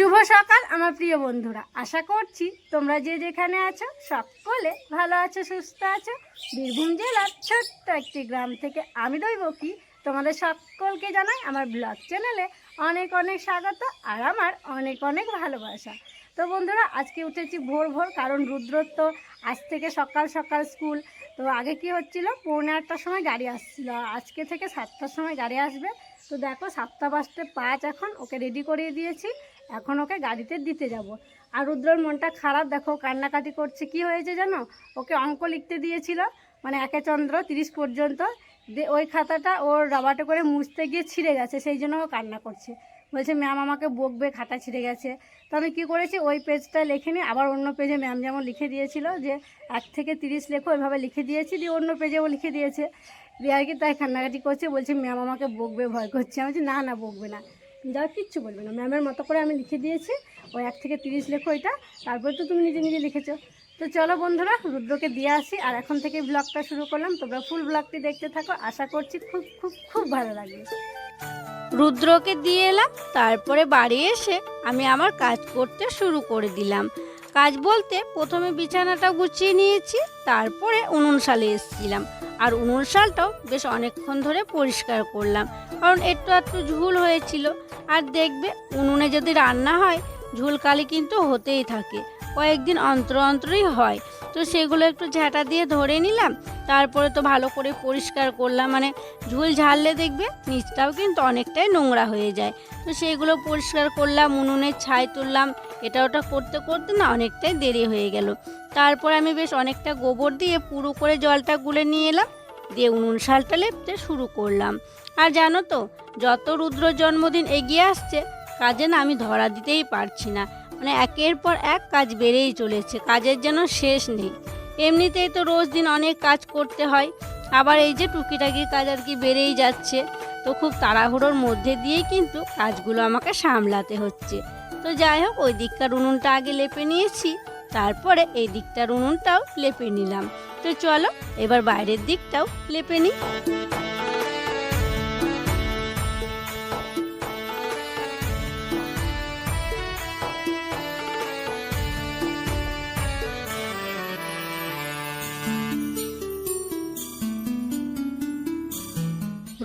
শুভ সকাল, আমার প্রিয় বন্ধুরা। আশা করছি তোমরা যে যেখানে আছো, সকলে ভালো আছো, সুস্থ আছো। বীরভূম জেলার ছোট্ট একটি গ্রাম থেকে আমি দৈবকী তোমাদের সকলকে জানাই আমার ব্লগ চ্যানেলে অনেক অনেক স্বাগত আর আমার অনেক অনেক ভালোবাসা। তো বন্ধুরা, আজকে উঠেছি ভোর ভোর, কারণ রুদ্র তো আজ থেকে সকাল সকাল স্কুল। তো আগে কি হচ্ছিল, পৌনে আটটার সময় গাড়ি আসছিল আজকে থেকে সাতটার সময় গাড়ি আসবে। তো দেখো, সাতটা বাজতে পাঁচ এখন, ওকে রেডি করিয়ে দিয়েছি। এখন ওকে গাড়িতে দিতে যাব। আর রুদ্রর মনটা খারাপ, দেখো, কান্নাকাটি করছে। কি হয়েছে জানো? ওকে অঙ্ক লিখতে দিয়েছিল মানে একে চন্দ্র তিরিশ পর্যন্ত। ওই খাতাটা ওর রাবাটে করে মুছতে গিয়ে ছিঁড়ে গেছে, সেই জন্য ও কান্না করছে। বলছে, ম্যাম, আমাকে বকবে, খাতা ছিঁড়ে গেছে। তো আমি কী করেছি, ওই পেজটা লিখে নিই আবার অন্য পেজে ম্যাম যেমন লিখে দিয়েছিল যে, এক থেকে তিরিশ লেখো, ওইভাবে লিখে দিয়েছি, দিয়ে অন্য পেজেও লিখে দিয়েছে। দিয়ে আর কি তাই কান্নাকাটি করছে, বলছে, ম্যাম, আমাকে বকবে, ভয় করছে। আমি বলছি, না না, বকবে না। যা কিচ্ছু বলবে না। ম্যামের মতো করে আমি লিখে দিয়েছি। ওই এক থেকে তিরিশ লেখো এটা। তারপর তো তুমি নিজে নিজে লিখেছো। তো চলো বন্ধুরা, রুদ্রকে দিয়ে আসি। আর এখন থেকে ব্লগটা শুরু করলাম। তোমরা ফুল ব্লগটি দেখতে থাকো। আশা করছি খুব খুব খুব ভালো লাগবে। রুদ্রকে দিয়ে এলাম। তারপরে বাড়ি এসে আমি আমার কাজ করতে শুরু করে দিলাম। কাজ বলতে প্রথমে বিছানাটা গুছিয়ে নিয়েছি। তারপরে উনুন শালে এসেছিলাম। আর উনুন শালটাও বেশ অনেকক্ষণ ধরে পরিষ্কার করলাম। কারণ একটু একটু ঝুল হয়েছিল। আর দেখবে উনুনে যদি রান্না হয় ঝুলকালি কিন্তু হতেই থাকে। কয়েকদিন অন্তর অন্তরই হয়। তো সেগুলো একটু ঝাঁটা দিয়ে ধরে নিলাম, তারপরে তো ভালো করে পরিষ্কার করলাম। মানে ঝুল ঝাড়লে দেখবে নিচটাও কিন্তু অনেকটাই নোংরা হয়ে যায়। তো সেইগুলো পরিষ্কার করলাম উনুনের ছাই তুললাম। এটা ওটা করতে করতে না অনেকটাই দেরি হয়ে গেল। তারপর আমি বেশ অনেকটা গোবর দিয়ে পুরো করে জলটা গুলে নিয়ে এলাম। দিয়ে উনুন শালটা লেপতে শুরু করলাম। আর জানো তো, যত রুদ্র জন্মদিন এগিয়ে আসছে, কাজে না আমি ধরা দিতেই পারছি না। মানে একের পর এক কাজ বেড়েই চলেছে, কাজের যেন শেষ নেই। এমনিতেই তো রোজ দিন অনেক কাজ করতে হয়, আবার এই যে টুকিটাকি কাজ আর কি বেড়েই যাচ্ছে, তো খুব তাড়াহুড়োর মধ্যে দিয়েই কিন্তু কাজগুলো আমাকে সামলাতে হচ্ছে। তো যাই হোক, ওই দিককার উনুনটা আগে লেপে নিয়েছি, তারপরে এই দিকটার উনুনটাও লেপে নিলাম। তো চলো, এবার বাইরের দিকটাও লেপে নিই।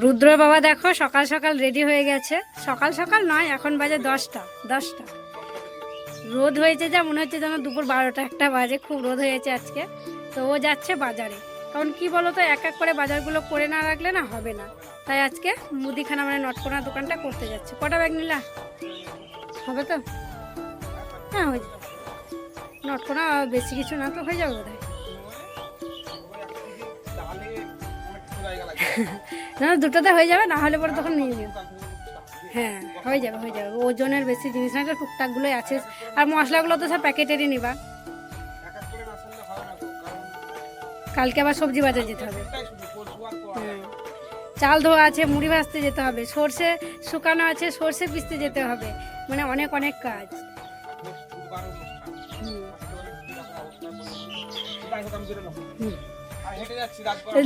রুদ্র বাবা দেখো সকাল সকাল রেডি হয়ে গেছে। সকাল সকাল নয়, এখন বাজে দশটা দশটা। রোদ হয়েছে যা, মনে হচ্ছে যেন দুপুর বারোটা, একটা বাজে, খুব রোদ হয়েছে আজকে। তো ও যাচ্ছে বাজারে। কারণ কি বলো তো এক এক করে বাজারগুলো করে না রাখলে না হবে না। তাই আজকে মুদিখানা মানে নটকোনা দোকানটা করতে যাচ্ছে। কটা ব্যাগ নিলা? হবে তো? হ্যাঁ হয়ে যাবে। নটকোনা বেশি কিছু না তো হয়ে যাবে বোধ না দুটোতে হয়ে যাবে, না হলে পরে তখন নিয়ে নিও। হ্যাঁ হয়ে যাবে হয়ে যাবে। ওজনের বেশি জিনিস না, এটা টুকটাকগুলোই আছে। আর মশলাগুলো তো সব প্যাকেটেরই নিবা। কালকে আবার সবজি বাজার যেতে হবে। চাল ধোয়া আছে, মুড়ি ভাজতে যেতে হবে, সর্ষে শুকানো আছে, সর্ষে পিসতে যেতে হবে। মানে অনেক অনেক কাজ।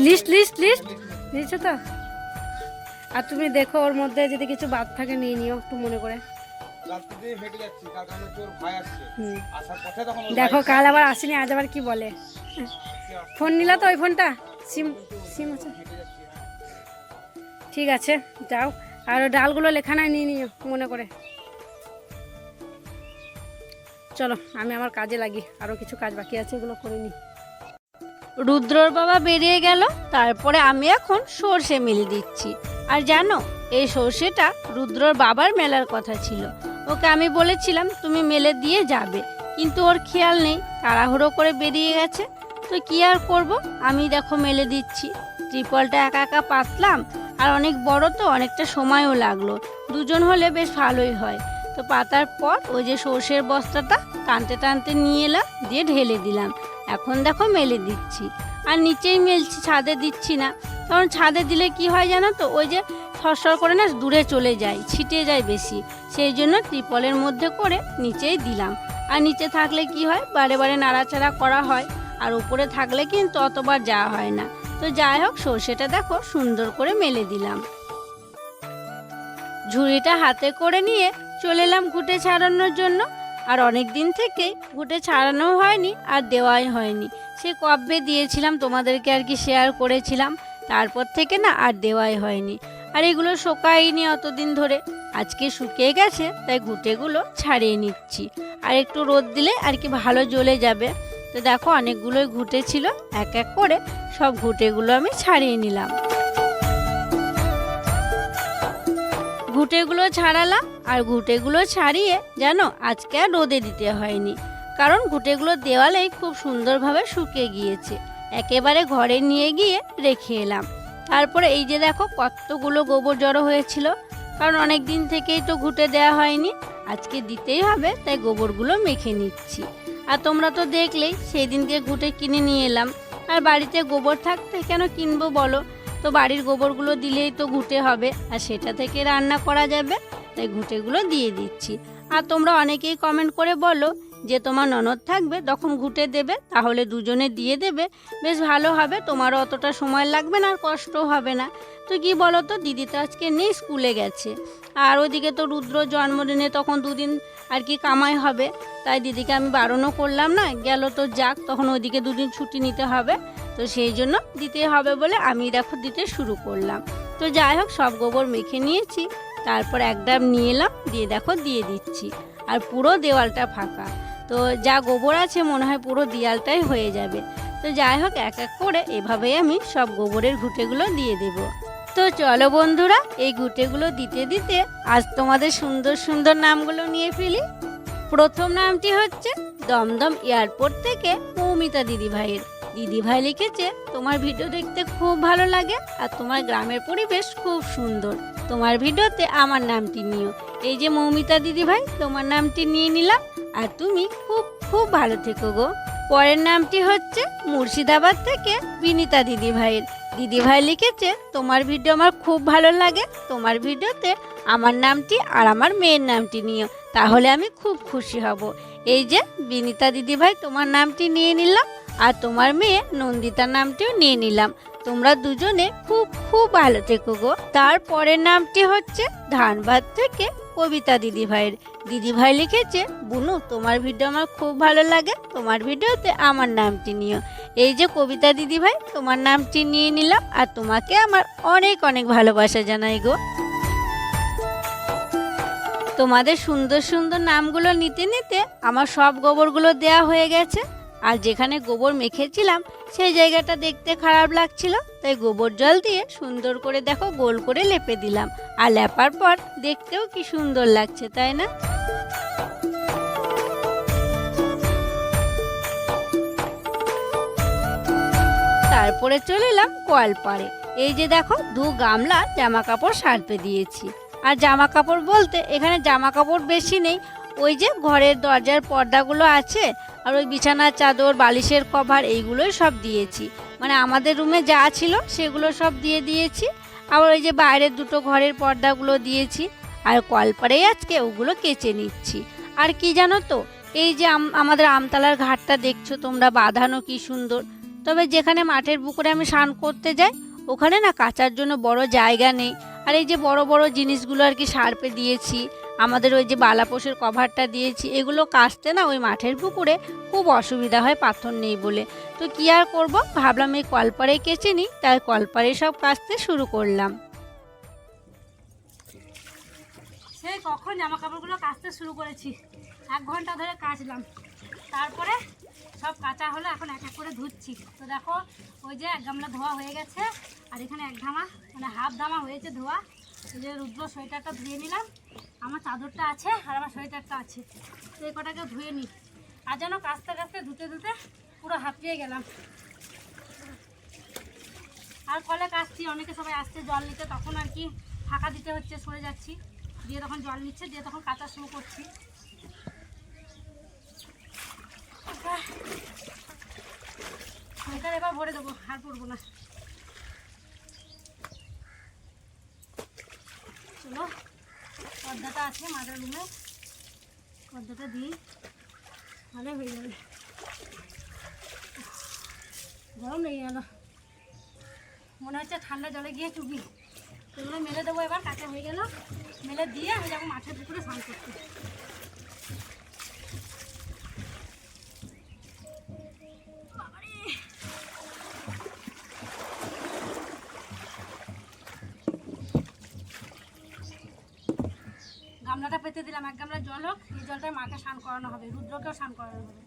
List list list. নিয়েছো তো। আর তুমি দেখো ওর মধ্যে যদি কিছু বাদ থাকে নিয়ে নিও একটু মনে করে। দেখো কাল আবার আসেনি আজ আবার কি বলে? ফোন নিলা তো ওই ফোনটা? সিম সিম আছে? ঠিক আছে যাও। আর ওই ডালগুলো লেখানায় নিয়ে নিও মনে করে। চলো আমি আমার কাজে লাগি আরও কিছু কাজ বাকি আছে এগুলো করে নিই। রুদ্রর বাবা বেরিয়ে গেল তারপরে আমি এখন সর্ষে মিলে দিচ্ছি। আর জানো, এই সর্ষেটা রুদ্রর বাবার মেলার কথা ছিল। ওকে আমি বলেছিলাম, তুমি মেলে দিয়ে যাবে। কিন্তু ওর খেয়াল নেই, তাড়াহুড়ো করে বেরিয়ে গেছে। তো কি আর করব? আমি দেখো মেলে দিচ্ছি। ত্রিপলটা একা একা পাতলাম, আর অনেক বড় তো, অনেকটা সময়ও লাগল। দুজন হলে বেশ ভালোই হয়। তো পাতার পর ওই যে সর্ষের বস্তাটা টানতে টানতে নিয়ে এলাম, দিয়ে ঢেলে দিলাম। এখন দেখো মেলে দিচ্ছি। আর নিচেই মেলছি, ছাদে দিচ্ছি না। কারণ ছাদে দিলে কি হয় জানো তো? ওই যে সরসর করে না দূরে চলে যায় ছিটে যায় বেশি। সেই জন্য ত্রিপলের মধ্যে করে নিচেই দিলাম। আর নিচে থাকলে কি হয়? বারে বারে নাড়াচাড়া করা হয়। আর উপরে থাকলে কিন্তু অতবার যাওয়া হয় না। তো যাই হোক, সর্ষেটা দেখো সুন্দর করে মেলে দিলাম। ঝুড়িটা হাতে করে নিয়ে চলে এলাম ঘুটে ছাড়ানোর জন্য। আর অনেক দিন থেকেই ঘুটে ছাড়ানো হয়নি আর দেওয়াই হয়নি। সে কবে দিয়েছিলাম তোমাদেরকে আর কি শেয়ার করেছিলাম, তারপর থেকে না আর দেওয়াই হয়নি। আর এগুলো শোকায়নি অতদিন ধরে। আজকে শুকিয়ে গেছে, তাই ঘুটেগুলো ছাড়িয়ে নিচ্ছি। আর একটু রোদ দিলে আর কি ভালো জ্বলে যাবে। তো দেখো অনেকগুলোই ঘুটে ছিল, এক এক করে সব ঘুটেগুলো আমি ছাড়িয়ে নিলাম। ঘুটেগুলো ছাড়ালাম আর ঘুটেগুলো ছাড়িয়ে জানো আজকে আর রোদে দিতে হয়নি। কারণ ঘুটেগুলো দেওয়ালেই খুব সুন্দরভাবে শুকিয়ে গিয়েছে। একেবারে ঘরে নিয়ে গিয়ে রেখে এলাম। তারপরে এই যে দেখো কতগুলো গোবর জড়ো হয়েছিল। কারণ অনেক দিন থেকেই তো ঘুটে দেওয়া হয়নি। আজকে দিতেই হবে, তাই গোবরগুলো মেখে নিচ্ছি। আর তোমরা তো দেখলেই সেই দিনকে ঘুটে কিনে নিয়ে এলাম। আর বাড়িতে গোবর থাকতে কেন কিনবো বলো? তো বাড়ির গোবরগুলো দিলেই তো ঘুটে হবে, আর সেটা থেকে রান্না করা যাবে, তাই ঘুটেগুলো দিয়ে দিচ্ছি। আর তোমরা অনেকেই কমেন্ট করে বলো যে তোমার ননদ থাকবে, তখন ঘুটে দেবে, তাহলে দুজনে দিয়ে দেবে, বেশ ভালো হবে, তোমারও অতটা সময় লাগবে না, আর কষ্টও হবে না। তো কি বলো তো দিদি তো আজকে নেই, স্কুলে গেছে। আর ওইদিকে তো রুদ্র জন্মদিনে তখন দুদিন আর কি কামাই হবে, তাই দিদিকে আমি বারণও করলাম না, গেল তো যাক, তখন ওইদিকে দুদিন ছুটি নিতে হবে। তো সেই জন্য দিতে হবে বলে আমি দেখো দিতে শুরু করলাম। তো যাই হোক, সব গোবর মেখে নিয়েছি। তারপর এক ডাব নিয়ে এলাম, দিয়ে দেখো দিয়ে দিচ্ছি। আর পুরো দেওয়ালটা ফাঁকা। তো যা গোবর আছে, মনে হয় পুরো দেয়ালটাই হয়ে যাবে। তো যাই হোক, এক এক করে এভাবেই আমি সব গোবরের ঘুঁটেগুলো দিয়ে দেব। তো চলো বন্ধুরা, এই ঘুঁটেগুলো দিতে দিতে আজ তোমাদের সুন্দর সুন্দর নামগুলো নিয়ে ফেলি। প্রথম নামটি হচ্ছে দমদম এয়ারপোর্ট থেকে মৌমিতা দিদিভাইয়ের। দিদিভাই লিখেছে, তোমার ভিডিও দেখতে খুব ভালো লাগে আর তোমার গ্রামের পরিবেশ খুব সুন্দর। তোমার ভিডিওতে আমার নামটি নিও। এই যে মৌমিতা দিদিভাই, তোমার নামটি নিয়ে নিলাম আর তুমি খুব খুব ভালো থেকো গো। পরের নামটি হচ্ছে মুর্শিদাবাদ থেকে বিনিতা দিদিভাইয়ের। দিদিভাই লিখেছে, তোমার ভিডিও আমার খুব ভালো লাগে, তোমার ভিডিওতে আমার নামটি আর আমার মেয়ের নামটি নিও, তাহলে আমি খুব খুশি হব। এই যে বিনিতা দিদিভাই, তোমার নামটি নিয়ে নিলাম। আর তোমার মেয়ে নন্দিতার নামটিও নিয়ে নিলাম। তোমরা দুজনে খুব খুব ভালো থেকো গো। তারপরের নামটি হচ্ছে ধানবাদ থেকে কবিতা দিদিভাইয়ের। দিদিভাই লিখেছে, বুনু, তোমার ভিডিও আমার খুব ভালো লাগে। তোমার ভিডিওতে আমার নামটি নিও। এই যে কবিতা দিদিভাই, তোমার নামটি নিয়ে নিলাম আর তোমাকে আমার অনেক অনেক ভালোবাসা জানাই গো। তোমাদের সুন্দর সুন্দর নামগুলো নিতে নিতে আমার সব গোবরগুলো দেয়া হয়ে গেছে। আর যেখানে গোবর মেখেছিলাম, সেই জায়গাটা দেখতে খারাপ লাগছিল। তাই গোবর জল দিয়ে সুন্দর করে দেখো গোল করে লেপে দিলাম। আর লেপার পর দেখতেও কি সুন্দর লাগছে, তাই না? তারপরে চলে এলাম কলপাড়ে এই যে দেখো, দু গামলা জামা কাপড় সারপে দিয়েছি। আর জামা কাপড় বলতে এখানে জামা কাপড় বেশি নেই। ওই যে ঘরের দরজার পর্দাগুলো আছে আর ওই বিছানার চাদর, বালিশের কভার এইগুলোই সব দিয়েছি। মানে আমাদের রুমে যা ছিল সেগুলো সব দিয়ে দিয়েছি। আবার ওই যে বাইরের দুটো ঘরের পর্দাগুলো দিয়েছি। আর কলপাড়েই আজকে ওগুলো কেচে নিচ্ছি। আর কি জানো তো, এই যে আম- আমাদের আমতলার ঘাটটা দেখছ তোমরা, বাঁধানো কি সুন্দর। তবে যেখানে মাঠের পুকুরে আমি স্নান করতে যাই, ওখানে না কাচার জন্য বড় জায়গা নেই। আর এই যে বড় বড় জিনিসগুলো আর কি সার্পে দিয়েছি। আমাদের ওই যে বালাপোষের কভারটা দিয়েছি, এগুলো কাচতে না ওই মাঠের পুকুরে খুব অসুবিধা হয়, পাথর নেই বলে। তো কি আর করব? ভাবলাম এই কলপারে কেচে নিই, তাই কলপারে সব কাচতে শুরু করলাম। সেই কখন জামা কাপড়গুলো কাচতে শুরু করেছি, এক ঘণ্টা ধরে কাচলাম। তারপরে সব কাঁচা হলো, এখন এক এক করে ধুচ্ছি। তো দেখো, ওই যে এক গামলা ধোয়া হয়ে গেছে, আর এখানে এক ধামা মানে হাফ ধামা হয়েছে ধোয়া। যে রুদ্র সোয়েটারটা ধুয়ে নিলাম। আমার চাদরটা আছে আর আমার সোয়েটারটা আছে। এই কটাকে ধুয়ে নিই আর যেন কাস্তে কাস্তে ধুতে ধুতে পুরো হাঁপিয়ে গেলাম। আর কলে কাচছি অনেকে সবাই আসছে জল নিতে, তখন আর কি ফাঁকা দিতে হচ্ছে, সরে যাচ্ছি। দিয়ে তখন জল নিচ্ছে, দিয়ে তখন কাঁচা শুরু করছি। এবার ভরে দেবো, আর পড়ব না। চলো। পর্দাটা আছে মাদার রুমে। পর্দাটা দিই। ভালো হয়ে যাবে। গরম লেগে গেল। মনে হচ্ছে ঠান্ডা জলে গিয়ে চুবি। এগুলো মেলে দেবো এবার কাঁচা হয়ে গেল। মেলে দিয়ে আমি যাব মাঠের পুকুরে স্নান করতে। পেতে দিলাম, এক গামলা জল হোক, এই জলটায় মাকে স্নান করানো হবে, রুদ্রকেও স্নান করানো হবে।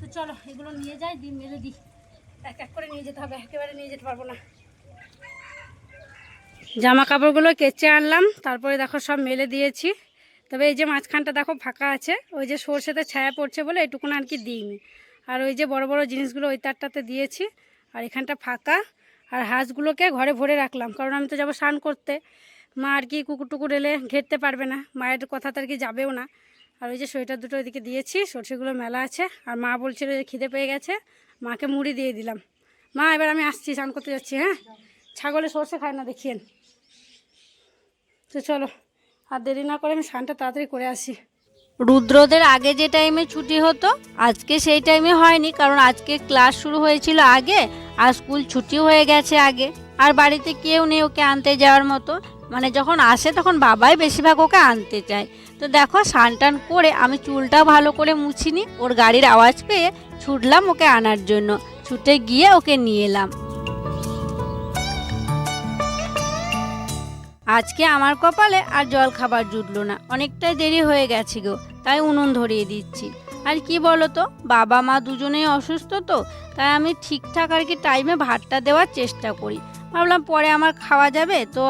তো চলো, এগুলো নিয়ে যাই দিই মেলে দিই। এক এক করে নিয়ে যেতে হবে, একেবারে নিয়ে যেতে পারব না। জামা কাপড়গুলো কেচে আনলাম, তারপরে দেখো সব মেলে দিয়েছি। তবে এই যে মাঝখানটা দেখো ফাঁকা আছে, ওই যে সর্ষেতে ছায়া পড়ছে বলে এটুকুন আর কি দিইনি। আর ওই যে বড় বড় জিনিসগুলো ওই তারটাতে দিয়েছি, আর এখানটা ফাঁকা। আর হাঁসগুলোকে ঘরে ভরে রাখলাম, কারণ আমি তো যাব স্নান করতে। মা আর কি কুকুর টুকুর এলে ঘেরতে পারবে না। মায়ের কথা তো আর কি যাবেও না। আর ওই যে সোয়েটার দুটো ওইদিকে দিয়েছি, সর্ষেগুলো মেলা আছে। আর মা বলছিল যে খিদে পেয়ে গেছে, মাকে মুড়ি দিয়ে দিলাম। মা, এবার আমি আসছি, স্নান করতে যাচ্ছি হ্যাঁ? ছাগলে সর্ষে খায় না, দেখিয়েন। তো চলো, আর দেরি না করে আমি স্নানটা তাড়াতাড়ি করে আসি। রুদ্রদের আগে যে টাইমে ছুটি হতো, আজকে সেই টাইমে হয়নি, কারণ আজকে ক্লাস শুরু হয়েছিল আগে, আর স্কুল ছুটি হয়ে গেছে আগে। আর বাড়িতে কেউ নেই ওকে আনতে যাওয়ার মতো। মানে যখন আসে তখন বাবাই বেশিরভাগ ওকে আনতে চায়। তো দেখো স্নান টান করে আমি চুলটা ভালো করে মুছিনি, ওর গাড়ির আওয়াজ পেয়ে ছুটলাম ওকে আনার জন্য। ছুটে গিয়ে ওকে নিয়ে এলাম। আজকে আমার কপালে আর জল খাবার জুটলো না, অনেকটাই দেরি হয়ে গেছে গো, তাই উনুন ধরিয়ে দিচ্ছি। আর কি বলো তো বাবা মা দুজনেই অসুস্থ তো, তাই আমি ঠিকঠাক আর কি টাইমে ভাতটা দেওয়ার চেষ্টা করি। ভাবলাম পরে আমার খাওয়া যাবে, তো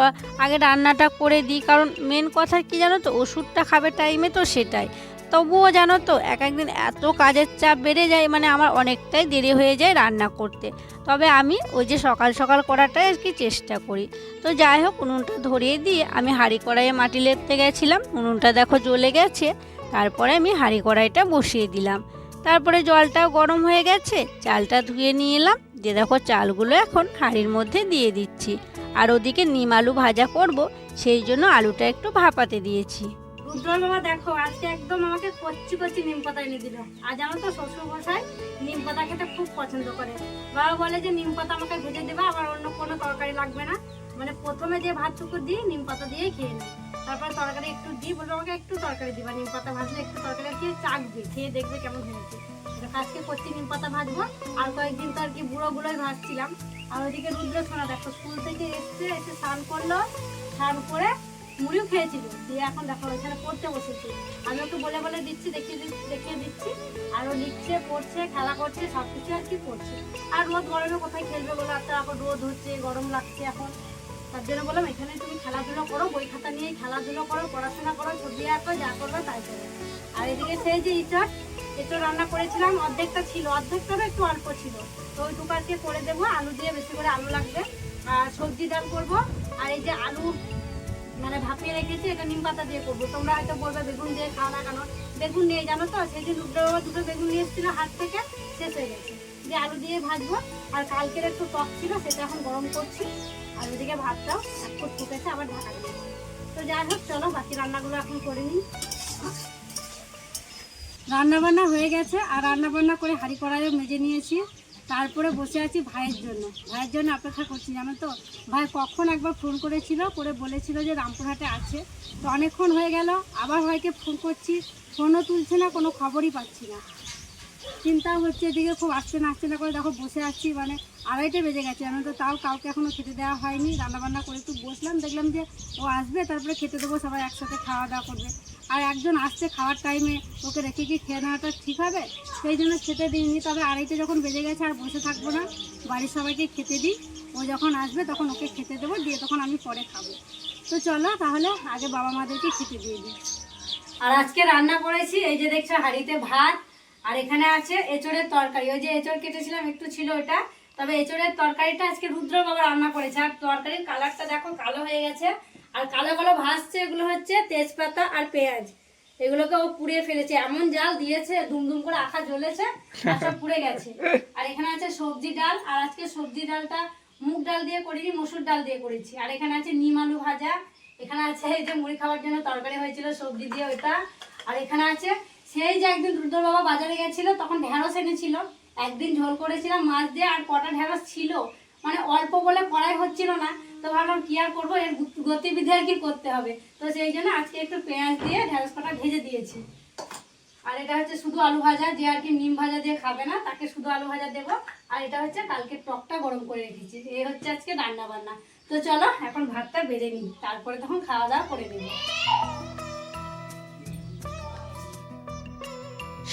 আগে রান্নাটা করে দিই, কারণ মেন কথা কি জানো তো, ওষুধটা খাবে টাইমে তো সেটাই। তবুও জানো তো, এক একদিন এত কাজের চাপ বেড়ে যায় মানে আমার অনেকটাই দেরি হয়ে যায় রান্না করতে। তবে আমি ওই যে সকাল সকাল করাটাই আর কি চেষ্টা করি। তো যাই হোক, উনুনটা ধরিয়ে দিয়ে আমি হাঁড়ি কড়াইয়ে মাটি লেপতে গেছিলাম, উনুনটা দেখো জ্বলে গেছে, তারপরে আমি হাঁড়ি কড়াইটা বসিয়ে দিলাম। তারপরে জলটাও গরম হয়ে গেছে, চালটা ধুয়ে নিয়ে এলাম যে দেখো চালগুলো এখন হাঁড়ির মধ্যে দিয়ে দিচ্ছি। আর ওদিকে নিম আলু ভাজা করব, সেই জন্য আলুটা একটু ভাপাতে দিয়েছি। রুদ্র বাবা, দেখো, আজকে একদম আমাকে কচ্ছি কচ্ছি নিম পাতা এনে দিল। আর জানো তো শ্বশুর মশাই নিম পাতা খেতে খুব পছন্দ করে। বাবা বলে যে নিম পাতা আমাকে ভেজে দেবে, আবার অন্য কোনো তরকারি লাগবে না। মানে প্রথমে যে ভাতটুকু দিই, নিম পাতা দিয়েই খেয়ে নেয় তারপরে তরকারি একটু দিই বলব আমাকে একটু তরকারি দিবা, নিম পাতা ভাজলে একটু তরকারি দিয়ে চাকবে খেয়ে দেখবে কেমন হয়েছে। আজকে করছি নিম পাতা ভাজবো, আর কয়েকদিন তো আর কি বুড়ো বুড়োই ভাজছিলাম। আর ওইদিকে রুদ্র শোনা, দেখো, স্কুল থেকে এসছে, এসে স্নান করল, স্নান করে মুড়িও খেয়েছিল। দিয়ে এখন দেখো, ওইখানে পড়তে বসেছি। আমি ওকে বলে বলে দিচ্ছি, দেখিয়ে দেখিয়ে দিচ্ছি। আর ও লিখছে, পড়ছে, খেলা করছে সব কিছু আর কি করছে। আর রোদ গরমে কোথায় খেলবে বলে? তো এখন রোদ হচ্ছে, গরম লাগছে এখন। তার জন্য বললাম, এখানে তুমি খেলাধুলো করো, বই খাতা নিয়ে খেলাধুলো করো, পড়াশোনা করো, ছবি আঁকো, যা করবে তাই করো আর এদিকে সেই যে ইচট এঁচড় রান্না করেছিলাম, অর্ধেকটা ছিল, অর্ধেকটা না একটু অল্প ছিল। তো ওইটুকু আজকে করে দেবো, আলু দিয়ে বেশি করে আলু লাগবে। আর সবজি ডাল করব, আর এই যে আলু মানে ভাপিয়ে রেখেছি, এটা নিম পাতা দিয়ে করব। তোমরা হয়তো বলবে, বেগুন দিয়ে খাও না কেন? বেগুন নিয়ে, জানো তো সেদিন রুদ্র বাবা দুটো বেগুন নিয়ে এসেছিল হাট থেকে, শেষ হয়ে গেছে। দিয়ে আলু দিয়ে ভাজবো। আর কালকের একটু টক ছিল, সেটা এখন গরম করছি। আর ওদিকে ভাতটাও এক ফুট ফুটেছে আবার ঢাকা দিয়ে তো যাই হোক, চলো বাকি রান্নাগুলো এখন করে নিই। রান্না বান্না হয়ে গেছে, আর রান্না বান্না করে হাঁড়ি কড়াইও মেজে নিয়েছি। তারপরে বসে আছি ভাইয়ের জন্য। ভাইয়ের জন্য অপেক্ষা করছি, জানো তো? ভাই কখন একবার ফোন করেছিল, করে বলেছিল যে রামপুরহাটে আছে। তো অনেকক্ষণ হয়ে গেল, আবার ভাইকে ফোন করছি। ফোনও তুলছে না, কোনো খবরই পাচ্ছি না। চিন্তা হচ্ছে, এদিকে খুব আসছে না আসছে না করে দেখো বসে আছি মানে আড়াইটে বেজে গেছে। আমি তো তাও কাউকে এখনও খেতে দেওয়া হয়নি। রান্নাবান্না করে একটু বসলাম, দেখলাম যে ও আসবে, তারপরে খেতে দেবো, সবাই একসাথে খাওয়া দাওয়া করবে। আর একজন আসছে খাওয়ার টাইমে ওকে রেখে কি খেয়ে নেওয়াটা ঠিক হবে? সেই জন্য খেতে দিইনি, তবে আড়াইটে যখন বেজে গেছে আর বসে থাকব না, বাড়ির সবাইকে খেতে দিই। ও যখন আসবে, তখন ওকে খেতে দেবো, দিয়ে তখন আমি পরে খাব। তো চলো, তাহলে আগে বাবা মাদেরকে খেতে দিয়ে দিই। আর আজকে রান্না করেছি, এই যে দেখছ হাঁড়িতে ভাত আর এখানে আছে এঁচড়ের তরকারি। ওই যে এঁচড় কেটেছিলাম, একটু ছিল ওটা। তবে এঁচড়ের তরকারিটা আজকে রুদ্র বাবা রান্না করেছে। আর তরকারির কালারটা দেখো, কালো হয়ে গেছে। আর কালো কালো ভাসছে এগুলো হচ্ছে তেজপাতা আর পেঁয়াজ। এগুলোকে ও পুড়িয়ে ফেলেছে। এমন জাল দিয়েছে, দুমদুম করে আখা জ্বলেছে, আর পুড়ে গেছে। আর এখানে আছে সবজি ডাল। আর আজকে সবজি ডালটা মুগ ডাল দিয়ে করিনি, মসুর ডাল দিয়ে করেছি। আর এখানে আছে নিম আলু ভাজা। এখানে আছে এই যে মুড়ি খাওয়ার জন্য তরকারি হয়েছিল সবজি দিয়ে ওইটা। আর এখানে আছে সেই যে একদিন রুদ্র বাবা বাজারে গেছিল, তখন ঢেঁড়স এনেছিল। একদিন ঝোল করেছিলাম মাছ দিয়ে, আর কটা ঢেঁড়স ছিল। মানে অল্প বলে করাই হচ্ছিল না। তো ভাবলাম, কি আর করব? এর গতিবিধি আর কি করতে হবে? তো সেই জন্য আজকে একটু পেঁয়াজ দিয়ে ঢেঁড়স কটা ভেজে দিয়েছি। আর এটা হচ্ছে শুধু আলু ভাজা, যে আর কি নিম ভাজা দিয়ে খাবে না, তাকে শুধু আলু ভাজা দেবো। আর এটা হচ্ছে কালকে টকটা গরম করে রেখেছি। এই হচ্ছে আজকে রান্না বান্না তো চলো, এখন ভাতটা বেড়ে নিই। তারপরে তখন খাওয়া দাওয়া করে নেব।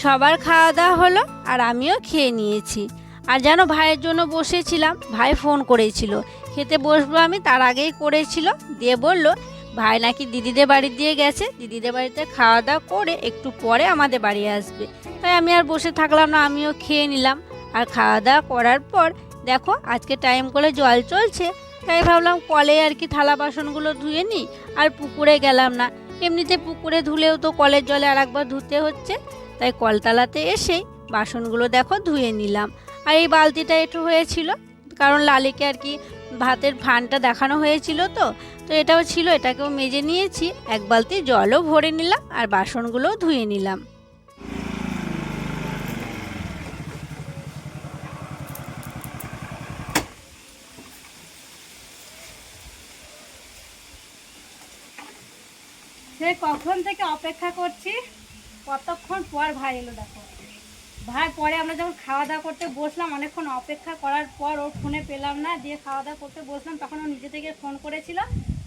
সবার খাওয়া দাওয়া হলো আর আমিও খেয়ে নিয়েছি। আর যেন ভাইয়ের জন্য বসেছিলাম, ভাই ফোন করেছিল। খেতে বসবো আমি, তার আগেই করেছিল। দিয়ে বলল, ভাই নাকি দিদিদের বাড়ি দিয়ে গেছে। দিদিদের বাড়িতে খাওয়া দাওয়া করে একটু পরে আমাদের বাড়ি আসবে। তাই আমি আর বসে থাকলাম না, আমিও খেয়ে নিলাম। আর খাওয়া দাওয়া করার পর, দেখো, আজকে টাইম করে জল চলছে। তাই ভাবলাম কলে আর কি থালা বাসনগুলো ধুয়ে নিই। আর পুকুরে গেলাম না। এমনিতে পুকুরে ধুলেও তো কলের জলে আর একবার ধুতে হচ্ছে। তাই কলতলাতে এসেই বাসনগুলো দেখো ধুয়ে নিলাম। আর এই বালতিটা একটু হয়েছিল, কারণ লালিকে আর কি ভাতের ফানটা দেখানো হয়েছিল তো তো এটাও ছিল, এটাকেও মেজে নিয়েছি, এক বালতি জলও ভরে নিলাম আর বাসনগুলোও ধুয়ে নিলাম। কখন থেকে অপেক্ষা করছি? কতক্ষণ পর ভাই এলো দেখো। ভাই, পরে আমরা যখন খাওয়া দাওয়া করতে বসলাম, অনেকক্ষণ অপেক্ষা করার পর ওর ফোনে পেলাম না, দিয়ে খাওয়া দাওয়া করতে বসলাম, তখন ও নিজে থেকে ফোন করেছিল।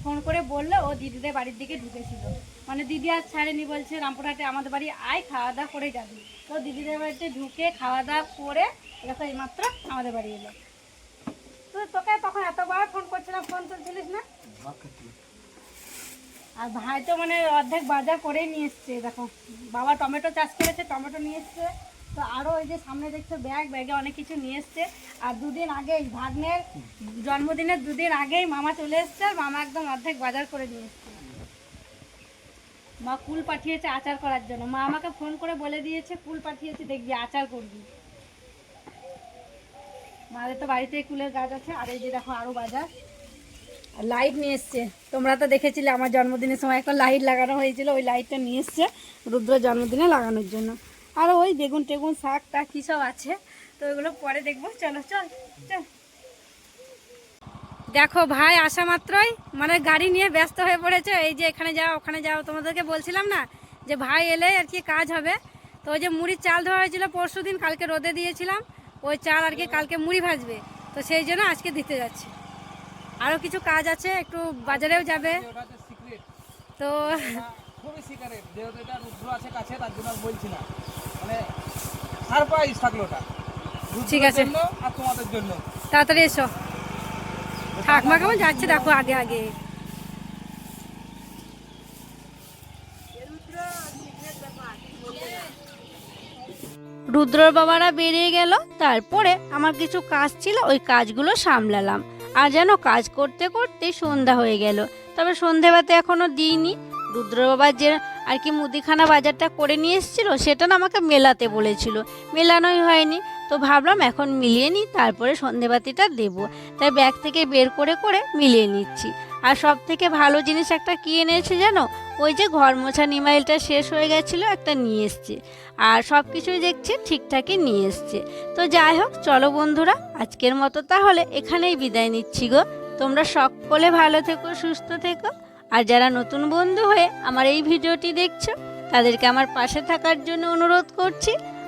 ফোন করে বলল, ও দিদিদের বাড়ির দিকে ঢুকেছিল। মানে দিদি আর ছাড়েনি বলছে, রামপুরহাটে আমাদের বাড়ি, আয় খাওয়া দাওয়া করে যাবি। তো দিদিদের বাড়িতে ঢুকে খাওয়া দাওয়া করে দেখো এইমাত্র আমাদের বাড়ি এলো। তো তোকে তখন এতবার ফোন করছিলাম, ফোন তুলছিলিস না? আর ভাই তো মানে অর্ধেক বাজার করেই নিয়ে এসছে, দেখো। বাবা টমেটো চাষ করেছে, টমেটো নিয়ে এসছে। তো আরও ওই যে সামনে দেখছ ব্যাগ, ব্যাগে অনেক কিছু নিয়ে এসছে। আর দুদিন আগেই ভাগ্নের জন্মদিনের দুদিন আগেই মামা চলে এসছে, আর মামা একদম অর্ধেক বাজার করে নিয়ে এসছে। মা কুল পাঠিয়েছে আচার করার জন্য। মা আমাকে ফোন করে বলে দিয়েছে, কুল পাঠিয়েছে, দেখবি আচার করবি। মাদের তো বাড়িতে কুলের গাছ আছে, আর এই যে দেখো আরও বাজার। লাইট নিয়ে এসছে। তোমরা তো দেখেছিলে আমার জন্মদিনের সময় একটা লাইট লাগানো হয়েছিল, ওই লাইটটা নিয়ে এসছে রুদ্র জন্মদিনে লাগানোর জন্য। আর ওই বেগুন টেগুন, শাক টাক কী সব আছে, তো ওইগুলো পরে দেখব। চলো, চল চল। দেখো ভাই আসা মাত্রই মানে গাড়ি নিয়ে ব্যস্ত হয়ে পড়েছে। এই যে এখানে যাও, ওখানে যাও, তোমাদেরকে বলছিলাম না যে ভাই এলে আর কি কাজ হবে। তো ওই যে মুড়ির চাল ধোয়া হয়েছিল পরশু দিন কালকে রোদে দিয়েছিলাম। ওই চাল আর কি কালকে মুড়ি ভাজবে। তো সেই জন্য আজকে দিতে যাচ্ছি। আরও কিছু কাজ আছে একটু বাজারেও যাবে। তো খুবই সিক্রেট যেহেতু এটা রুদ্র আছে কাছে তার জন্য বলছি না। মানে সারপ্রাইজ থাকল ওটা। ঠিক আছে। আর তোমাদের জন্য। তাড়াতাড়ি এসো। ঠাকমা কেমন যাচ্ছে দেখো আগে আগে। রুদ্রর বাবারা বেরিয়ে গেল তারপরে আমার কিছু কাজ ছিল ওই কাজগুলো সামলালাম। আর যেন কাজ করতে করতে সন্ধ্যা হয়ে গেল। তবে সন্ধেবাতে এখনও দিইনি। রুদ্র যে আর কি মুদিখানা বাজারটা করে নিয়ে এসেছিল, সেটা না আমাকে মেলাতে বলেছিল। মেলানোই হয়নি। তো ভাবলাম এখন মিলিয়ে নিই, তারপরে সন্ধেবাতিটা দেব। তাই ব্যাগ থেকে বের করে করে মিলিয়ে নিচ্ছি। আর সব থেকে ভালো জিনিস একটা কি এনেছে জানো? ওই যে ঘর মোছা নিমাইলটা শেষ হয়ে গেছিল, একটা নিয়ে এসছে। আর সব কিছুই দেখছি ঠিকঠাকই নিয়ে এসছে। তো যাই হোক, চলো বন্ধুরা, আজকের মতো তাহলে এখানেই বিদায় নিচ্ছি গো। তোমরা সকলে ভালো থেকো, সুস্থ থেকো। আর যারা নতুন বন্ধু হয়ে আমার এই ভিডিওটি দেখছ, তাদেরকে আমার পাশে থাকার জন্য অনুরোধ করছি।